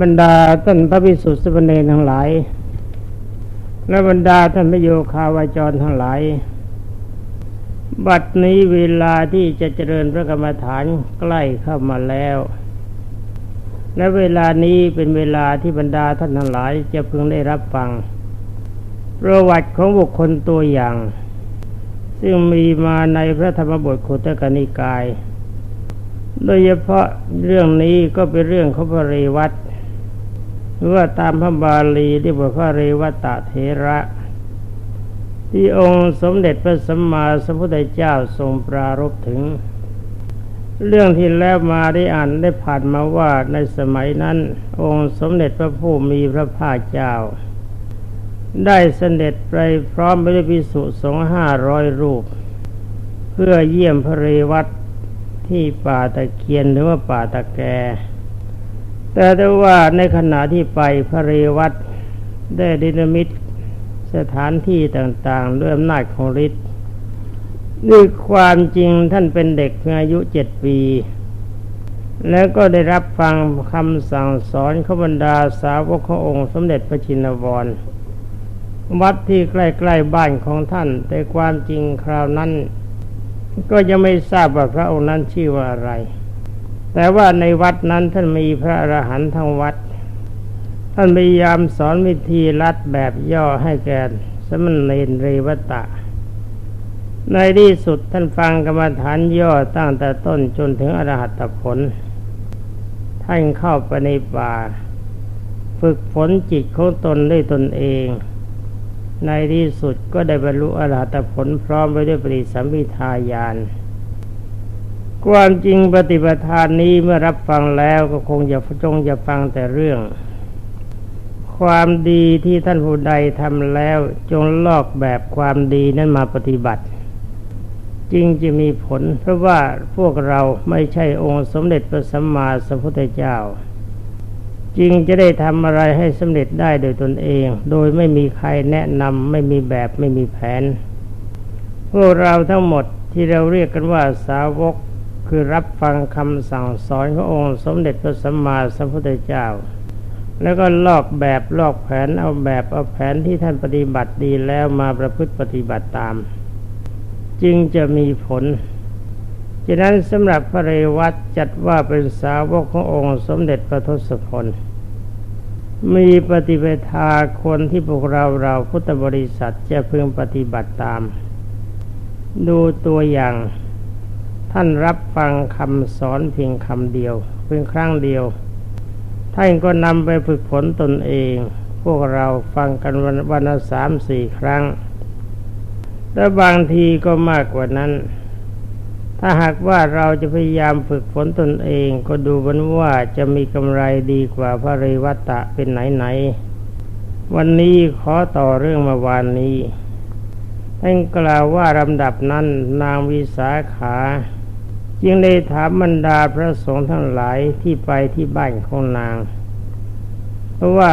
บรรดาท่านพระภิกษุสมเณรทั้งหลาย และบรรดาท่านพระโยคาวาจรทั้งหลาย บัดนี้เวลาที่จะเจริญพระกรรมฐานใกล้เข้ามาแล้ว และเวลานี้เป็นเวลาที่บรรดาท่านทั้งหลายจะพึงได้รับฟัง ประวัติของบุคคลตัวอย่าง ซึ่งมีมาในพระธรรมบทโคตกนิกาย โดยเฉพาะเรื่องนี้ก็เป็นเรื่องของพระเรวัตหรือว่าตามพระบาลีเรียกว่าพระเรวัตเถระ ที่องค์สมเด็จพระสัมมาสัมพุทธเจ้าทรงปรารภถึง เรื่องที่แล้วมาได้อ่านได้ผ่านมาว่าในสมัยนั้น องค์สมเด็จพระผู้มีพระภาคเจ้า ได้เสด็จไปพร้อมไปด้วยภิกษุสงฆ์ห้าร้อยรูป เพื่อเยี่ยมพระเรวัต ที่ป่าตะเคียนหรือว่าป่าตะแก แต่ได้ว่าในขณะที่ไปพระเรวัตได้ดินมิตสถานที่ต่างๆ ด้วยอำนาจของฤทธิ์ด้วยความจริงท่านเป็นเด็กเพียงอายุเจ็ดปี แล้วก็ได้รับฟังคำสั่งสอนขบรรดาสาวกขององค์สมเด็จพระชินวรวัดที่ใกล้ ๆ บ้านของท่าน แต่ความจริงคราวนั้น ก็ยังไม่ทราบว่าพระองค์นั้นชื่อว่าอะไร แต่ว่าในวัดนั้นท่านมีพระอรหันต์ทั้งวัด ท่านพยายามสอนวิธีรัดแบบย่อให้แก่สมณเณรเรวตะ ในที่สุดท่านฟังกรรมฐานย่อตั้งแต่ต้นจนถึงอรหัตผล ท่านเข้าไปในป่า ฝึกฝนจิตของตนด้วยตนเอง ในที่สุดก็ได้บรรลุอรหัตผลพร้อมไปด้วยปริสัมพิทายาน ความจริงปฏิปทานนี้เมื่อรับฟังแล้วก็คงจะจงจะฟังแต่เรื่อง ความดีที่ท่านผู้ใดทำแล้วจงลอกแบบความดีนั้นมาปฏิบัติจึงจะมีผล เพราะว่าพวกเราไม่ใช่องค์สมเด็จพระสัมมาสัมพุทธเจ้า จึงจะได้ทำอะไรให้สำเร็จได้โดยตนเอง โดยไม่มีใครแนะนำไม่มีแบบไม่มีแผน พวกเราทั้งหมดที่เราเรียกกันว่าสาวกคือรับฟังคำสั่งสอนขององค์สมเด็จพระสัมมาสัมพุทธเจ้า แล้วก็ลอกแบบลอกแผนเอาแบบเอาแผนที่ท่านปฏิบัติดีแล้วมาประพฤติปฏิบัติตาม จึงจะมีผล ฉะนั้นสำหรับพระเรวัตจัดว่าเป็นสาวกขององค์สมเด็จพระทศพลมีปฏิปทาคนที่พวกเราเราพุทธบริษัทจะพึงปฏิบัติตาม ดูตัวอย่าง ท่านรับฟังคำสอนเพียงคำเดียว เพียงครั้งเดียว ท่านก็นำไปฝึกฝนตนเอง พวกเราฟังกันวันวันละสามสี่ครั้ง และบางทีก็มากกว่านั้น ถ้าหากว่าเราจะพยายามฝึกฝนตนเองก็ดูบันว่าจะมีกำไรดีกว่าพระเรวัตะเป็นไหนๆวันนี้ขอต่อเรื่องเมื่อวานนี้ท่านกล่าวว่าลำดับนั้นนางวิสาขาจึงได้ถามบรรดาพระสงฆ์ทั้งหลายที่ไปที่บ้านของนาง เพราะว่า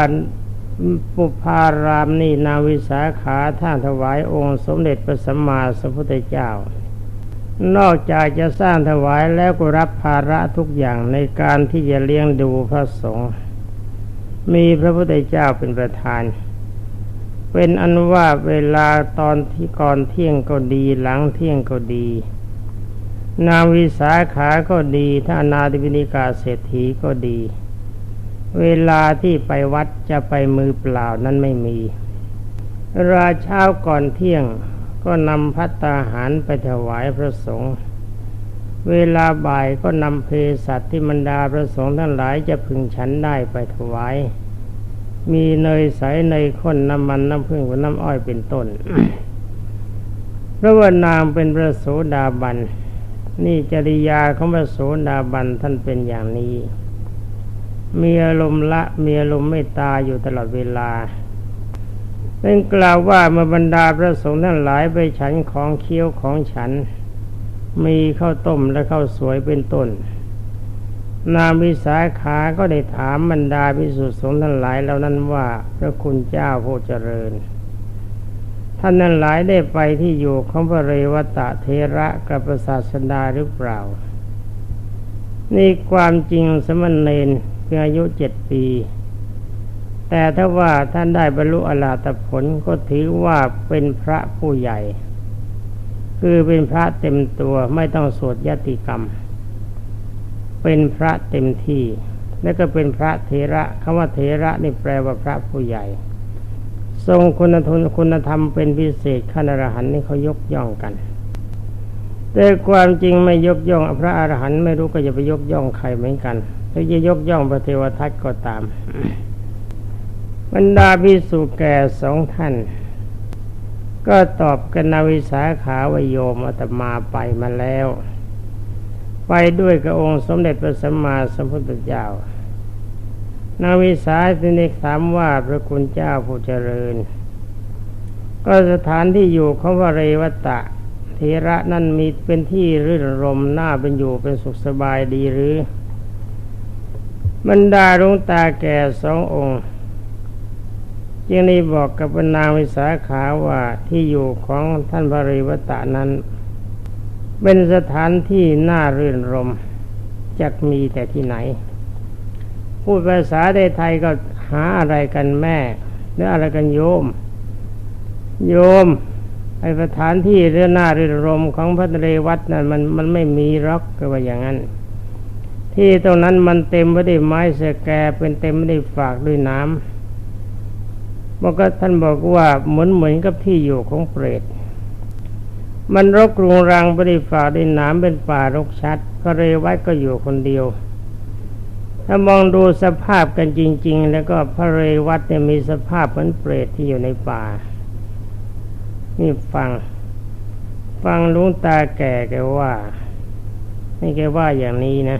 ปุพารามนี่นางวิสาขาท่านถวายองค์สมเด็จพระสัมมาสัมพุทธเจ้า นอกจากจะสร้างถวายแล้วก็รับภาระทุกอย่างในการที่จะเลี้ยงดูพระสงฆ์มีพระพุทธเจ้าเป็นประธาน เป็นอันว่าเวลาตอนที่ก่อนเที่ยงก็ดีหลังเที่ยงก็ดี นางวิสาขาก็ดีถ้านาธิบินิกาเศรษฐีก็ดี เวลาที่ไปวัดจะไปมือเปล่านั้นไม่มี ราเช้าก่อนเที่ยง ก็นำพัตตาหารไปถวายพระสงฆ์เวลาบ่ายก็นำเพสัตที่บรรดาพระสงฆ์ทั้งหลายจะพึงฉันได้ไปถวาย มีเนยใสเนยข้นน้ำมันน้ำผึ้งกับน้ำอ้อยเป็นต้นพระว่านางเป็นพระโสดาบัน นี่จริยาของพระโสดาบันท่านเป็นอย่างนี้ มีอารมณ์ละมีอารมณ์ไม่ตาอยู่ตลอดเวลา เป็นกล่าวว่าเมื่อบรรดาพระสงฆ์ทั้งหลายไปฉันของเคี้ยวของฉัน มีข้าวต้มและข้าวสวยเป็นต้น นางวิสาขาก็ได้ถามบรรดาพิสุทธิสงฆ์ทั้งหลายเหล่านั้นว่าพระคุณเจ้าผู้เจริญ ท่านนั้นหลายได้ไปที่อยู่ของพระเรวตะเทระกับประศาสดาหรือเปล่านี่ความจริงสมณเณรพียงอายุเจ็ดปี แต่ถ้าว่าท่านได้บรรลุอรหัตผลก็ถือว่าเป็นพระผู้ใหญ่ คือเป็นพระเต็มตัวไม่ต้องสวดยติกรรม เป็นพระเต็มที่ และก็เป็นพระเถระคำว่าเถระนี่แปลว่าพระผู้ใหญ่ ทรงคุณธรรมคุณธรรมเป็นพิเศษขั้นอรหันต์นี่เขายกย่องกันแต่ความจริงไม่ยกย่องพระอรหันต์ไม่รู้ก็จะไปยกย่องใครเหมือนกันหรือจะยกย่องพระเทวทัตก็ตาม บรรดาภิกษุแก่สองท่าน ก็ตอบกันนาวิสาขาวโยมอาตมาไปมาแล้ว ไปด้วยกับองค์สมเด็จพระสัมมาสัมพุทธเจ้า นาวิสาสินิถามว่าพระคุณเจ้าผู้เจริญ ก็สถานที่อยู่ของวเรวตะเทระนั่นมีเป็นที่รื่นรมน่าเป็นอยู่เป็นสุขสบายดีหรือ บรรดาลวงตาแก่สององค์ จึงได้บอกกับนางวิสาขาว่าที่อยู่ของท่านพระเรวตะนั้น เป็นสถานที่น่ารื่นรมจะมีแต่ที่ไหน พูดภาษาไทยก็หาอะไรกันแม่หรืออะไรกันโยม โยมไอสถานที่เรื่องหน้ารื่นรมของพระนเรวัตนั้นมันมันไม่มีร็อกก็ว่าอย่างนั้น ที่ตรงนั้นมันเต็มไปด้วยไม้เสแกเป็นเต็มไปด้วยฝากด้วยน้ำ บอกก็ท่านบอกว่าเหมือนเหมือนกับที่อยู่ของเปรต มันรกรุงรังไปด้วยฝาด้วยน้ำเป็นป่ารกชัด พระเรวัตก็อยู่คนเดียว ถ้ามองดูสภาพกันจริง ๆ แล้วก็พระเรวัตเนี่ยมีสภาพเหมือนเปรตที่อยู่ในป่า นี่ฟัง ฟังลุงตาแก่แกว่านี่แกว่าอย่างนี้นะ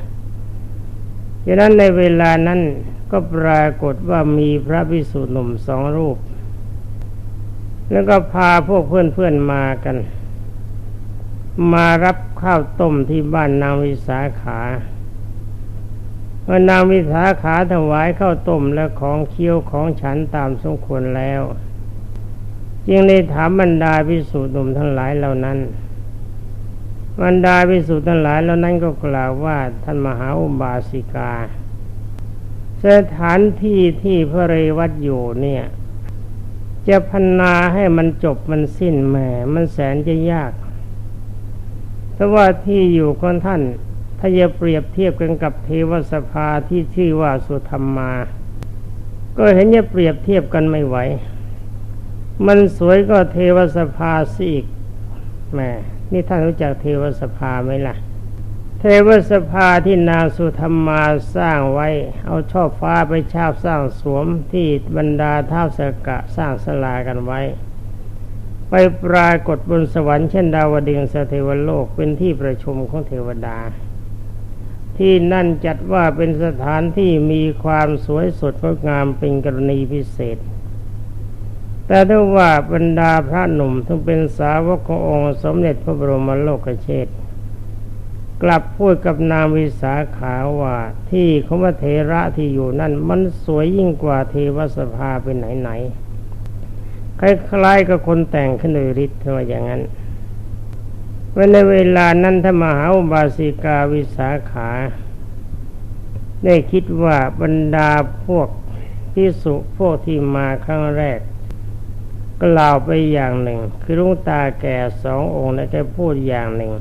ดังนั้นในเวลานั้น ก็ปรากฏว่ามีพระภิกษุหนุ่มสองรูป แล้วก็พาพวกเพื่อนๆมากัน มารับข้าวต้มที่บ้านนางวิสาขาเมื่อนางวิสาขาถวายข้าวต้มและของเคี้ยวของฉันตามสมควรแล้ว จึงได้ถามบรรดาภิกษุหนุ่มทั้งหลายเหล่านั้นบรรดาภิกษุทั้งหลายเหล่านั้นก็กล่าวว่าท่านมหาอุบาสิกา สถานที่ที่พระเรวัตอยู่เนี่ย จะพันนาให้มันจบมันสิ้นแหมมันแสนจะยากเพราะว่าที่อยู่ของท่าน ถ้าจะเปรียบเทียบกันกับเทวสภาที่ชื่อว่าสุธรรมมา ก็เห็นจะเปรียบเทียบกันไม่ไหว มันสวยก็เทวสภาสิอีกแหมนี่ท่านรู้จักเทวสภาไหมล่ะ เทวสภาที่นางสุธรรมาสร้างไว้ เอาชอบฟ้าไปชาบสร้างสวมที่บรรดาท้าวสกะสร้างสลากันไว้ ไปปรากฏบนสวรรค์เช่นดาวดึงสเทวโลกเป็นที่ประชุมของเทวดา ที่นั่นจัดว่าเป็นสถานที่มีความสวยสดงดงามเป็นกรณีพิเศษ แต่ถ้าว่าบรรดาพระหนุ่มทั้งเป็นสาวกขององค์สมเด็จพระบรมโลกเชษฐ กลับพูดกับนางวิสาขาว่า ที่ของพระเทระที่อยู่นั่นมันสวยยิ่งกว่าเทวสภาเป็นไหนๆคล้ายๆกับคนแต่งขึ้นโดยฤทธิ์ว่าอย่างนั้นวันในเวลานั้นถ้ามหาบาสิกาวิสาขา ได้คิดว่าบรรดาพวกพิสุพวกที่มาครั้งแรกกล่าวไปอย่างหนึ่ง คือลุงตาแก่สององค์และแกพูดอย่างหนึ่ง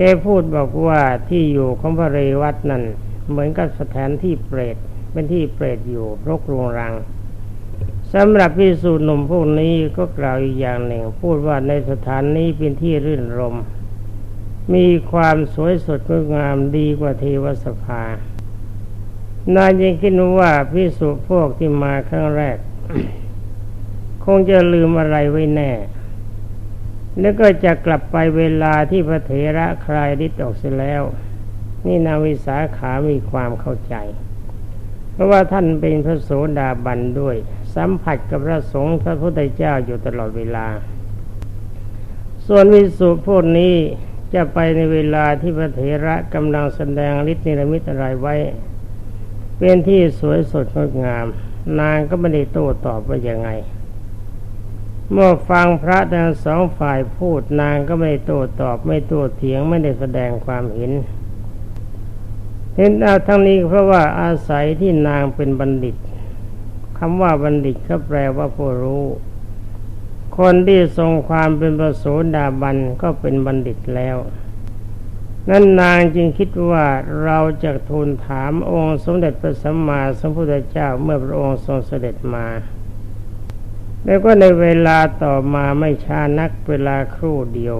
แกพูดบอกว่าที่อยู่ของพระเรวัตนั่นเหมือนกับสถานที่เปรตเป็นที่เปรตอยู่รกรุงรังสำหรับพิสูจน์หนุ่มพวกนี้ก็กล่าวอีกอย่างหนึ่ง พูดว่าในสถานนี้เป็นที่รื่นรม มีความสวยสดงดงามดีกว่าเทวสภานายยังคิดว่าพิสุพวกที่มาครั้งแรก คงจะลืมอะไรไว้แน่ แล้วก็จะกลับไปเวลาที่พระเถระคลายฤทธิ์ออกเสียแล้ว นี่นาวิสาขามีความเข้าใจ เพราะว่าท่านเป็นพระโสดาบันด้วย สัมผัสกับพระสงฆ์พระพุทธเจ้าอยู่ตลอดเวลา ส่วนวิสุพวกนี้จะไปในเวลาที่พระเถระกำลังแสดงฤทธิ์นิรมิตอะไรไว้ เป็นที่สวยสดงดงาม นางก็ไม่ได้โต้ตอบว่ายังไง เมื่อฟังพระทั้งสองฝ่ายพูดนางก็ไม่โต้ตอบไม่โต้เถียงไม่ได้แสดงความเห็นเห็นเอาทั้งนี้เพราะว่าอาศัยที่นางเป็นบัณฑิตคำว่าบัณฑิตก็แปลว่าผู้รู้ คนที่ทรงความเป็นประโสดาบันก็เป็นบัณฑิตแล้วนั่นนางจึงคิดว่าเราจะทูลถามองค์สมเด็จพระสัมมาสัมพุทธเจ้าเมื่อพระองค์ทรงเสด็จมา แล้วก็ในเวลาต่อมาไม่ช้านักเวลาครู่เดียว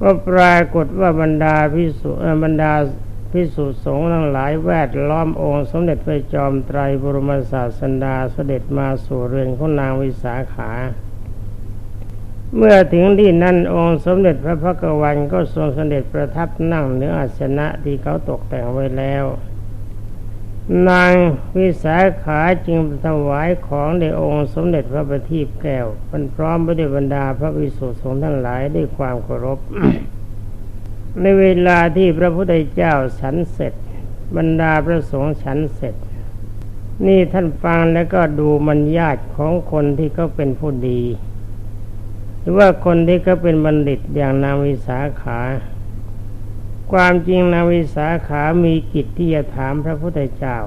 ก็ปรากฏว่าบรรดาพิสุบรรดาพิสุสงฆ์ทั้งหลายแวดล้อมองค์สมเด็จพระจอมไตรบรมศาสดาเสด็จมาสู่เรือนของนางวิสาขา เมื่อถึงที่นั่นองค์สมเด็จพระพักวันก็ทรงเสด็จประทับนั่งเหนืออาสนะที่เขาตกแต่งไว้แล้ว นางวิสาขาจึงถวายของในองค์สมเด็จพระบัณฑิตแก้วมันพร้อมไปด้วยบรรดาพระวิสุทธิสงฆ์ทั้งหลายด้วยความเคารพ ในเวลาที่พระพุทธเจ้าฉันเสร็จ บรรดาพระสงฆ์ฉันเสร็จ นี่ท่านฟังแล้วก็ดูมันญาติของคนที่เขาเป็นผู้ดี หรือว่าคนที่เขาเป็นบัณฑิตอย่างนางวิสาขา ความจริงนางวิสาขามีกิจที่จะถามพระพุทธเจ้า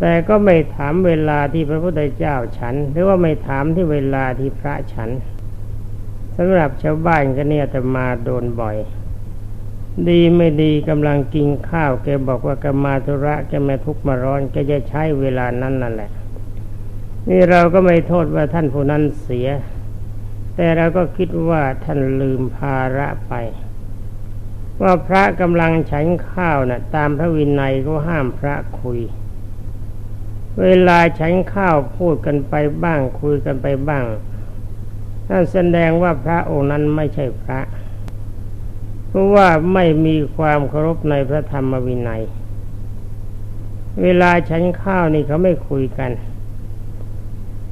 แต่ก็ไม่ถามเวลาที่พระพุทธเจ้าฉัน หรือว่าไม่ถามที่เวลาที่พระฉันสำหรับชาวบ้านก็เนี่ยแต่มาโดนบ่อย ดีไม่ดีกำลังกินข้าวแกบอกว่ากมาธุระแกม่ทุกมาร้อนแกจะใช้เวลานั้นนั่นแหละ นี่เราก็ไม่โทษว่าท่านผู้นั้นเสีย แต่เราก็คิดว่าท่านลืมภาระไป ว่าพระกำลังฉันข้าวนะ่ะ ตามพระวินัยก็ห้ามพระคุย เวลาฉันข้าวพูดกันไปบ้างคุยกันไปบ้างนั่นแสดงว่าพระองค์นั้นไม่ใช่พระ เพราะว่าไม่มีความเคารพในพระธรรมวินัย เวลาฉันข้าวนี่เขาไม่คุยกัน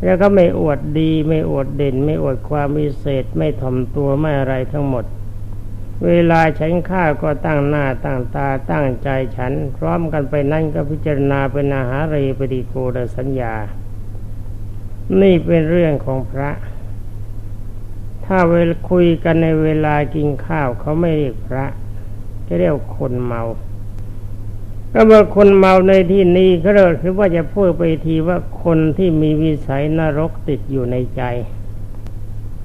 แล้วก็ไม่อวดดี ไม่อวดเด่น ไม่อวดความวิเศษ ไม่ถ่อมตัวไม่อะไรทั้งหมด เวลาฉันข้าวก็ตั้งหน้าตั้งตาตั้งใจฉัน พร้อมกันไปนั่นก็พิจารณาเป็นอาหารเรปฏิโกดสัญญา นี่เป็นเรื่องของพระ ถ้าเวลคุยกันในเวลากินข้าวเขาไม่เรียกพระจะเรียกคนเมา ก็เมื่อคนเมาในที่นี้ก็เลยคือว่าจะพูดไปทีว่าคนที่มีวิสัยนรกติดอยู่ในใจ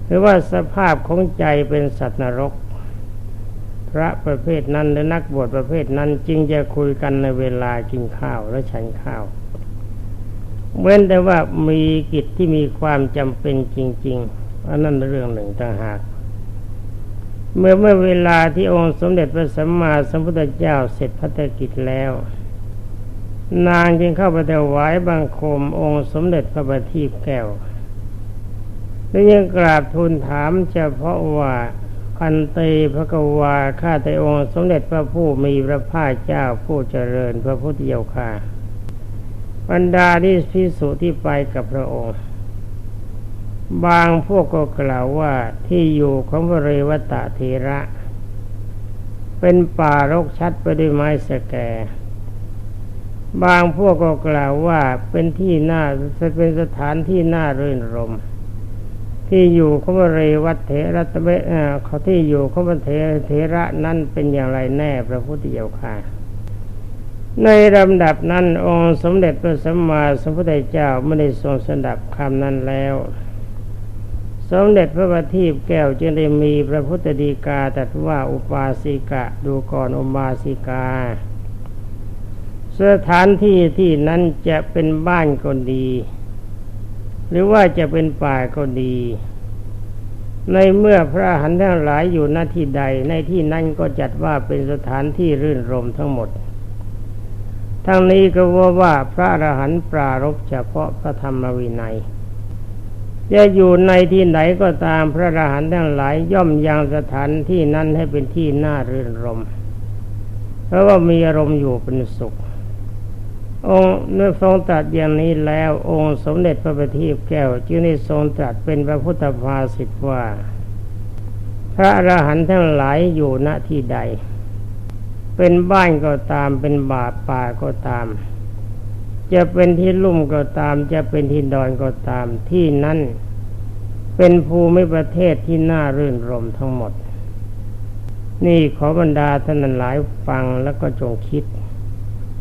หรือว่าสภาพของใจเป็นสัตว์นรก พระประเภทนั้นหรือนักบวชประเภทนั้นจึงจะคุยกันในเวลากินข้าวและฉันข้าว เว้นแต่ว่ามีกิจที่มีความจำเป็นจริง ๆ อันนั้นเรื่องหนึ่งต่างหาก เมื่อเมื่อเวลาที่องค์สมเด็จพระสัมมาสัมพุทธเจ้าเสร็จพัฒกิจแล้ว นางจึงเข้าไปถวายบังคมองค์สมเด็จพระบัณฑิตแก้วและยังกราบทูลถามเฉพาะว่า คันเตพระกวาข้าแต่องค์สมเด็จพระผู้มีพระภาคเจ้าผู้เจริญพระพุทธเจ้าค่ะบรรดาที่พิสุที่ไปกับพระองค์ บางพวกก็กล่าวว่าที่อยู่ของพระเรวตะเทระ เป็นป่ารกชัดไปด้วยไม้สแก บางพวกก็กล่าวว่าเป็นที่น่าจะเป็นสถานที่น่ารื่นรม ที่อยู่ของเรวัตเถระตะเบเขาที่อยู่ของพระเถเถระนั้นเป็นอย่างไรแน่พระพุทธเจ้าค่ะ ในลำดับนั้นองค์สมเด็จพระสัมมาสัมพุทธเจ้าไม่ได้ทรงสดับคำนั้นแล้ว สมเด็จพระบัณฑิตแก้วจึงได้มีพระพุทธดีกาตรัสว่าอุปาสิกะดูก่อนอุบาสิกาสถานที่ที่นั้นจะเป็นบ้านก็ดี หรือว่าจะเป็นป่าก็ดี ในเมื่อพระหันทั้งหลายอยู่หน้าที่ใดในที่นั้นก็จัดว่าเป็นสถานที่รื่นรมทั้งหมด ทั้งนี้ก็ว่าว่าพระอรหันต์ปรารบเฉพาะพระธรรมวินัยจะอยู่ในที่ไหนก็ตามพระอรหันต์ทั้งหลายย่อมยังสถานที่นั้นให้เป็นที่น่ารื่นรม เพราะว่ามีอารมณ์อยู่เป็นสุข องค์เมื่อทรงตรัสอย่างนี้แล้วองค์สมเด็จพระบัณฑิตแก้วจึงได้ทรงตรัสเป็นพระพุทธภาษิตว่า พระอรหันต์ทั้งหลายอยู่ณที่ใด เป็นบ้านก็ตามเป็นบาป่าก็ตาม จะเป็นที่ลุ่มก็ตาม จะเป็นที่ดอนก็ตาม ที่นั่นเป็นภูมิประเทศที่น่ารื่นรมทั้งหมด นี่ขอบรรดาท่านหลายฟังแล้วก็จงคิด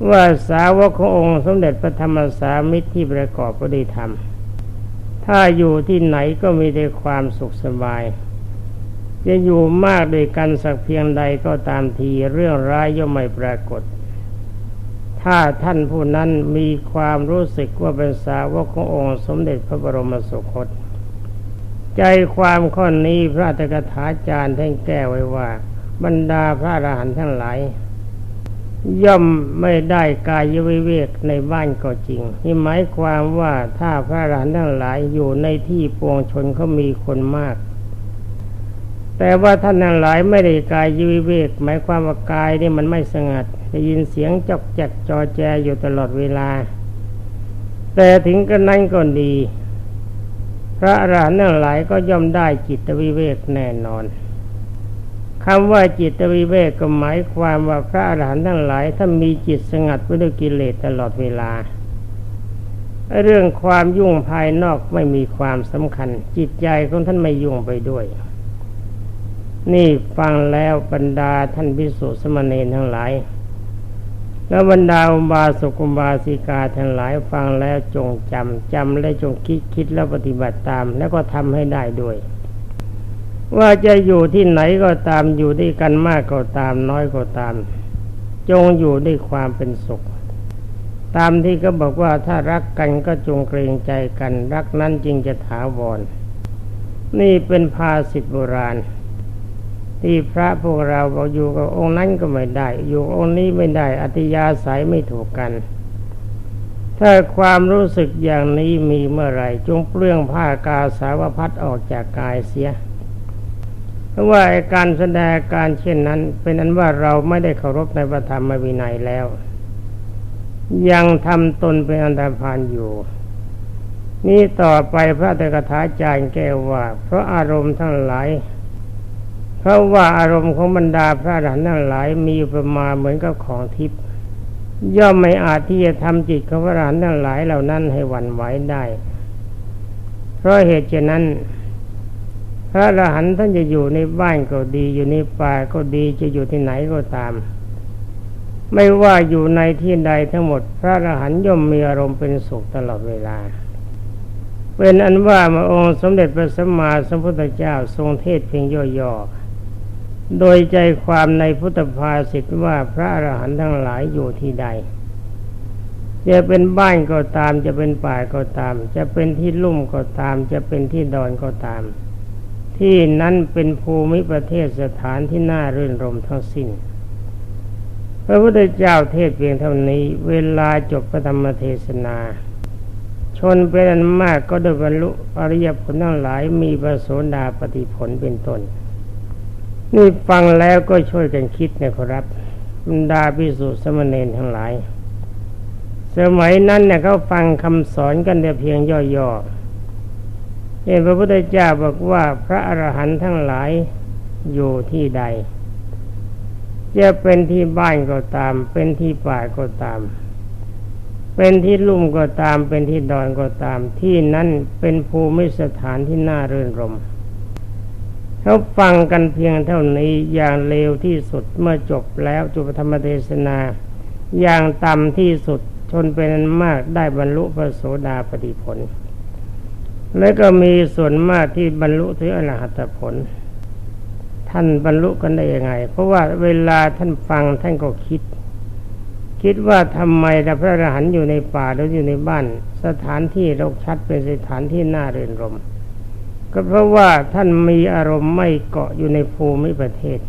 ว่าสาวกขององค์สมเด็จพระธรรมสามิตรที่ประกอบพระดีธรรม ถ้าอยู่ที่ไหนก็มีแต่ความสุขสบาย จะอยู่มากด้วยกันสักเพียงใดก็ตามทีเรื่องร้ายย่อมไม่ปรากฏ ถ้าท่านผู้นั้นมีความรู้สึกว่าเป็นสาวกขององค์สมเด็จพระบรมสุคต ใจความข้อนี้พระตกถาจารย์ท่านแก้ไว้ว่า บรรดาพระอรหันต์ทั้งหลาย ย่อมไม่ได้กายวิเวกในบ้านก็จริงนี่หมายความว่าถ้าพระอรหันต์ทั้งหลายอยู่ในที่ปวงชนเขามีคนมาก แต่ว่าท่านทั้งหลายไม่ได้กายวิเวก หมายความว่ากายนี่มันไม่สงัดได้ยินเสียงจอกแจกจอแจอยู่ตลอดเวลา แต่ถึงกระนั้นก็ดี พระอรหันต์ทั้งหลายก็ย่อมได้จิตวิเวกแน่นอน คำว่าจิตวิเวกก็หมายความว่าพระอรหันต์ทั้งหลายถ้ามีจิตสงัดไปด้วยกิเลสตลอดเวลา เรื่องความยุ่งภายนอกไม่มีความสำคัญ จิตใจของท่านไม่ยุ่งไปด้วย นี่ฟังแล้วบรรดาท่านพิสุสมณีทั้งหลาย และบรรดาอุบาสกุบาสิกาทั้งหลายฟังแล้วจงจำจำและจงคิดคิดแล้วปฏิบัติตาม แล้วก็ทำให้ได้ด้วย ว่าจะอยู่ที่ไหนก็ตามอยู่ด้วยกันมากก็ตามน้อยก็ตาม จงอยู่ด้วยความเป็นสุข ตามที่ก็บอกว่าถ้ารักกันก็จงเกรงใจกัน รักนั้นจริงจะถาวร นี่เป็นภาษิตโบราณ ที่พระพวกเราบอกอยู่กับองค์นั้นก็ไม่ได้ อยู่องค์นี้ไม่ได้อัตยาศัยไม่ถูกกันถ้าความรู้สึกอย่างนี้มีเมื่อไหร่จงเปลื้องผ้ากาสาวพัดออกจากกายเสีย เพราะว่าการแสดงการเช่นนั้น เป็นอันว่าเราไม่ได้เคารพในพระธรรมวินัยแล้ว ยังทำตนเป็นอันธพาลอยู่ นี่ต่อไปพระตถาจารย์แก้วว่า เพราะอารมณ์ทั้งหลาย เพราะว่าอารมณ์ของบรรดาพระอรหันต์ทั้งหลายมีประมาเหมือนกับของทิพย์ย่อมไม่อาจที่จะทำจิตของพระอรหันต์ทั้งหลายเหล่านั้นให้หวั่นไหวได้ เพราะเหตุฉะนั้น พระอรหันต์ท่านจะอยู่ในบ้านก็ดี อยู่ในป่าก็ดีจะอยู่ที่ไหนก็ตาม ไม่ว่าอยู่ในที่ใดทั้งหมด พระอรหันต์ย่อมมีอารมณ์เป็นสุขตลอดเวลา เป็นอันว่ามาองค์สมเด็จพระสัมมาสัมพุทธเจ้าทรงเทศเพียงย่อๆโดยใจความในพุทธภาษิตว่าพระอรหันต์ทั้งหลายอยู่ที่ใดจะเป็นบ้านก็ตามจะเป็นป่าก็ตาม จะเป็นที่ลุ่มก็ตาม จะเป็นที่ดอนก็ตาม ที่นั้นเป็นภูมิประเทศสถานที่น่ารื่นรมทั้งสิ้น พระพุทธเจ้าเทศเพียงเท่านี้ เวลาจบพระธรรมเทศนา ชนเป็นอันมากก็ได้บรรลุอริยผลทั้งหลายมีประโสดาปฏิผลเป็นต้น นี่ฟังแล้วก็ช่วยกันคิดนะครับบรรดาพิสุสมณเณรทั้งหลาย สมัยนั้นเนี่ยเขาฟังคำสอนกันแต่เพียงย่อๆ เห็นพระพุทธเจ้าบอกว่าพระอรหันต์ทั้งหลายอยู่ที่ใด จะเป็นที่บ้านก็ตาม เป็นที่ป่าก็ตาม เป็นที่ลุ่มก็ตาม เป็นที่ดอนก็ตาม ที่นั้นเป็นภูมิสถานที่น่าเรื่นรมเขาฟังกันเพียงเท่านี้อย่างเร็วที่สุดเมื่อจบแล้วจุปธรรมเทศนา อย่างต่ำที่สุดชนเป็นอันมากได้บรรลุพระโสดาปฏิผล และก็มีส่วนมากที่บรรลุถึงอรหัตผล ท่านบรรลุกันได้ยังไง เพราะว่าเวลาท่านฟังท่านก็คิด คิดว่าทำไมพระอรหันต์อยู่ในป่าหรืออยู่ในบ้าน สถานที่รกชัดเป็นสถานที่น่าเรินรม ก็เพราะว่าท่านมีอารมณ์ไม่เกาะอยู่ในภูมิประเทศ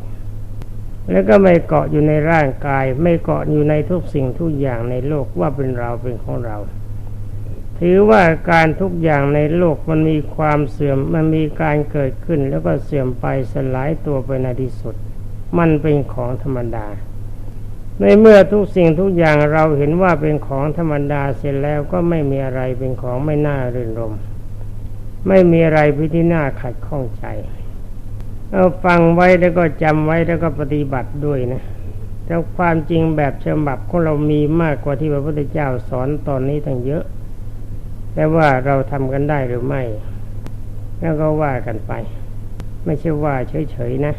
แล้วก็ไม่เกาะอยู่ในร่างกาย ไม่เกาะอยู่ในทุกสิ่งทุกอย่างในโลกว่าเป็นเราเป็นของเรา ถือว่าการทุกอย่างในโลกมันมีความเสื่อมมันมีการเกิดขึ้นแล้วก็เสื่อมไปสลายตัวไปในที่สุด มันเป็นของธรรมดา ในเมื่อทุกสิ่งทุกอย่างเราเห็นว่าเป็นของธรรมดาเสร็จแล้วก็ไม่มีอะไรเป็นของไม่น่ารื่นรม ไม่มีอะไรพิที่น่าขัดข้องใจเอาฟังไว้แล้วก็จำไว้แล้วก็ปฏิบัติด้วยนะแต่ความจริงแบบฉบับของเรามีมากกว่าที่พระพุทธเจ้าสอนตอนนี้ทั้งเยอะ แต่ว่าเราทำกันได้หรือไม่ แล้วก็ว่ากันไป ไม่ใช่ว่าเฉยๆนะ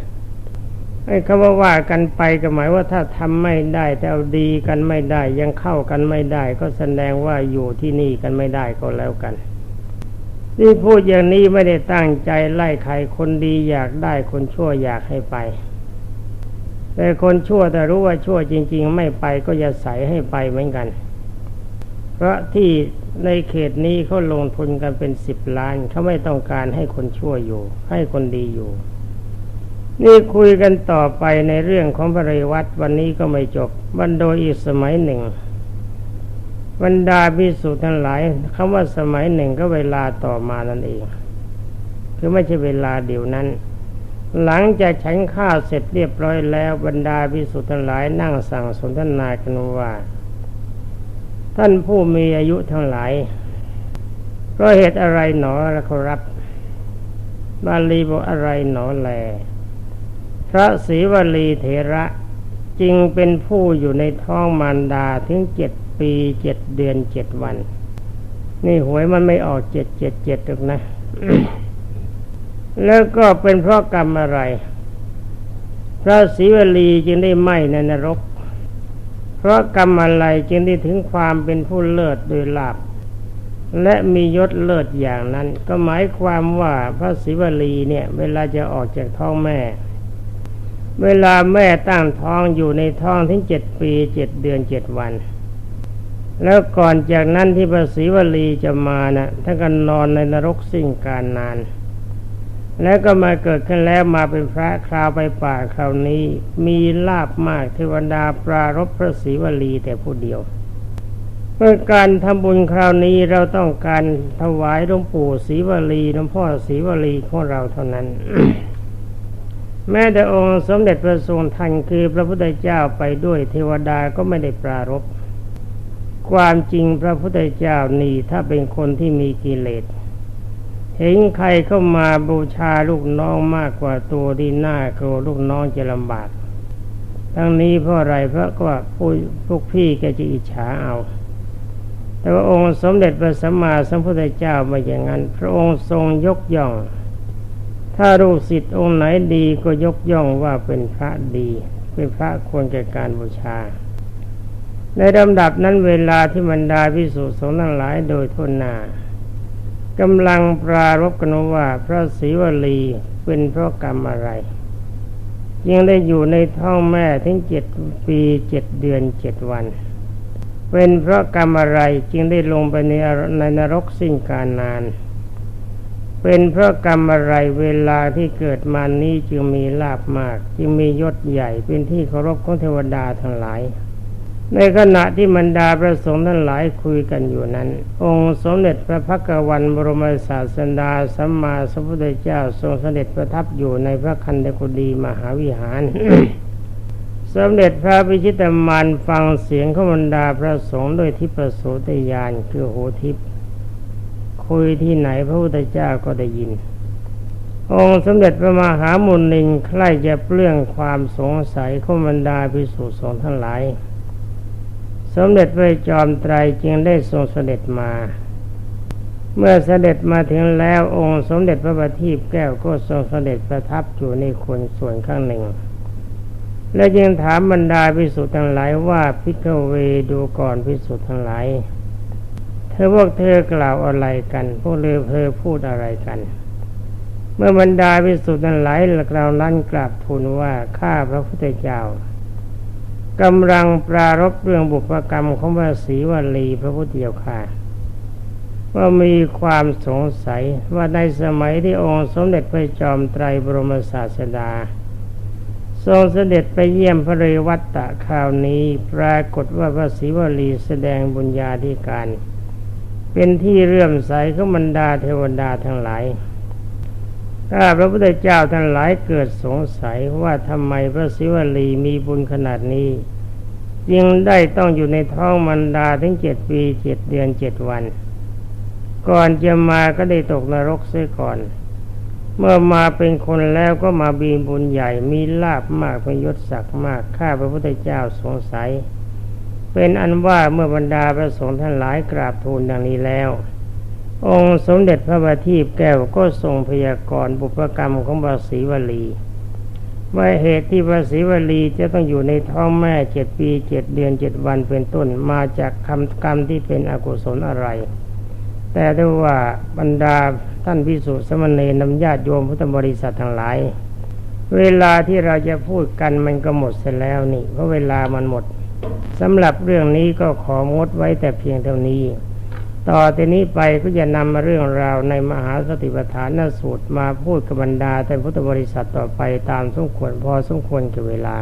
ไอ้คำว่าว่ากันไปก็หมายว่าถ้าทำไม่ได้ แต่เอาดีกันไม่ได้ ยังเข้ากันไม่ได้ ก็แสดงว่าอยู่ที่นี่กันไม่ได้ก็แล้วกัน นี่พูดอย่างนี้ไม่ได้ตั้งใจไล่ใครคนดีอยากได้คนชั่วอยากให้ไป แต่คนชั่วแต่รู้ว่าชั่วจริง ๆ ไม่ไปก็อย่าใส่ให้ไปเหมือนกัน เพราะที่ในเขตนี้เขาลงทุนกันเป็นสิบล้านเขาไม่ต้องการให้คนชั่วอยู่ ให้คนดีอยู่ นี่คุยกันต่อไปในเรื่องของปริวัตวันนี้ก็ไม่จบวันโดยอีกสมัยหนึ่งบรรดาพิสุทั้งหลายคำว่าสมัยหนึ่งก็เวลาต่อมานั่นเอง คือไม่ใช่เวลาเดียวนั้น หลังจากฉันข้าวเสร็จเรียบร้อยแล้วบรรดาพิสุทั้งหลายนั่งสั่งสนทนากันว่า ท่านผู้มีอายุทั้งหลายเพราะเหตุอะไรหนอละครับ บาลีบอกอะไรหนอแล พระศรีวลีเถระจึงเป็นผู้อยู่ในท้องมารดาถึงเจ็ดปีเจ็ดเดือนเจ็ดวัน นี่หวยมันไม่ออกเจ็ดเจ็ดเจ็ดหรอกนะ แล้วก็เป็นเพราะกรรมอะไร พระศรีวลีจึงได้ไหมในนรก เพราะกรรมอะไรจึงได้ถึงความเป็นผู้เลิศโดยลาบและมียศเลิศอย่างนั้น ก็หมายความว่าพระศิวลีเนี่ย เวลาจะออกจากท้องแม่ เวลาแม่ตั้งท้องอยู่ในท้องถึงเจ็ดปีเจ็ดเดือนเจ็ดวัน แล้วก่อนจากนั้นที่พระศิวลีจะมานะ่ะท่านก็นอนในนรกสิ่งการนาน แล้วก็มาเกิดขึ้นแล้วมาเป็นพระคราวไปป่าคราวนี้ มีลาบมากเทวดาปรารบพระศิวลีแต่ผู้เดียวเมื่อการทำบุญคราวนี้เราต้องการถวายหลวงปู่ศรีวลีหลวงพ่อศรีวลีของเราเท่านั้น แม้แต่องค์สมเด็จพระทรงทันคือพระพุทธเจ้าไปด้วยเทวดาก็ไม่ได้ปรารบความจริงพระพุทธเจ้านี่ถ้าเป็นคนที่มีกิเลส เห็นใครเข้ามาบูชาลูกน้องมากกว่าตัวดีหน้ากลัวลูกน้องจะลำบากทั้งนี้เพราะอะไรเพราะก็ผู้พวกพี่แกจะอิจฉาเอา แต่ว่าองค์สมเด็จพระสัมมาสัมพุทธเจ้าม่อย่างนั้น พระองค์ทรงยกย่อง ถ้าลูกศิษย์องค์ไหนดีก็ยกย่องว่าเป็นพระดี เป็นพระควรแก่การบูชา ในลำดับนั้นเวลาที่บรรดาพิสุสงฆ์ทั้งหลายโดยทุนนา กำลังปรารบกันว่าพระศรีวลีเป็นเพราะกรรมอะไร ยังได้อยู่ในท้องแม่ถึงเจ็ดปีเจ็ดเดือนเจ็ดวัน เป็นเพราะกรรมอะไรจึงได้ลงไปในในนรกสิ้นการนาน เป็นเพราะกรรมอะไรเวลาที่เกิดมานี้จึงมีลาบมาก จึงมียศใหญ่เป็นที่เคารพของเทวดาทั้งหลาย ในขณะที่บรรดาพระสงฆ์ทั้งหลายคุยกันอยู่นั้น องค์สมเด็จพระพักวันบรมศาสดาสัมมาสัมพุทธเจ้าทรงเสด็จประทับอยู่ในพระคันธกุฎีมหาวิหาร สมเด็จพระพิชิตมารฟังเสียงของบรรดาพระสงฆ์ด้วยทิพโสตยานคือหูทิพย์คุยที่ไหนพระพุทธเจ้าก็ได้ยิน องค์สมเด็จพระมหามุนินใคร่จะเปลื้องความสงสัยของบรรดาพิสุสงฆ์ทั้งหลาย สมเด็จพระจอมไตรจึงได้ทรงเสด็จมา เมื่อเสด็จมาถึงแล้วองค์สมเด็จพระบัณฑิตแก้วก็ทรงเสด็จประทับอยู่ในคนส่วนข้างหนึ่ง และยังถามบรรดาพิสุทั้งหลายว่าพิกเวดูก่อนพิสุทั้งหลายเธอพวกเธอกล่าวอะไรกัน พวกเธอเธอพูดอะไรกันเมื่อบรรดาพิสุทั้งหลายกล่าวนั้นกราบทูลว่าข้าพระพุทธเจ้า กำลังปรารบเรื่องบุพกรรมของพระศรีวลีพระพุทธเจ้าค่ะว่ามีความสงสัยว่าในสมัยที่องค์สมเด็จพระจอมไตรบรมศาสดา ทรงเสด็จไปเยี่ยมพระเรวัตตะคราวนี้ ปรากฏว่าพระศรีวลีแสดงบุญญาธิการ เป็นที่เรื่อมใสของบรรดาเทวดาทั้งหลาย ถ้าพระพุทธเจ้าทั้งหลายเกิดสงสัยว่าทำไมพระศิวลีมีบุญขนาดนี้จึงได้ต้องอยู่ในท้องมันดาถึงเจ็ดปีเจ็ดเดือนเจ็ดวัน ก่อนจะมาก็ได้ตกนรกเสียก่อน เมื่อมาเป็นคนแล้วก็มาบีบุญใหญ่มีลาบมากเป็นยศศักดิ์มากข้าพระพุทธเจ้าสงสัย เป็นอันว่าเมื่อบรรดาพระสงฆ์ท่านหลายกราบทูลดังนี้แล้ว องค์สมเด็จพระบัณฑิตแก้วก็ทรงพยากรณ์บุพกรรมของบาศีวลี ว่าเหตุที่พระศรีวลีจะต้องอยู่ในท้องแม่เจ็ดปีเจ็ดเดือนเจ็ดวันเป็นต้นมาจากคำกรรมที่เป็นอกุศลอะไร แต่ด้วยว่าบรรดาท่านพิสุสมณเณรนำญาติโยมพุทธบริษัททั้งหลาย เวลาที่เราจะพูดกันมันก็หมดเสียแล้วนี่เพราะเวลามันหมดสำหรับเรื่องนี้ก็ของดไว้แต่เพียงเท่านี้ ต่อทีนี้ไปก็จะนำมาเรื่องราวในมหาสติปัฏฐานสูตรมาพูดกับบรรดาแต่พุทธบริษัทต่อไปตามสมควรพอสมควรกับเวลา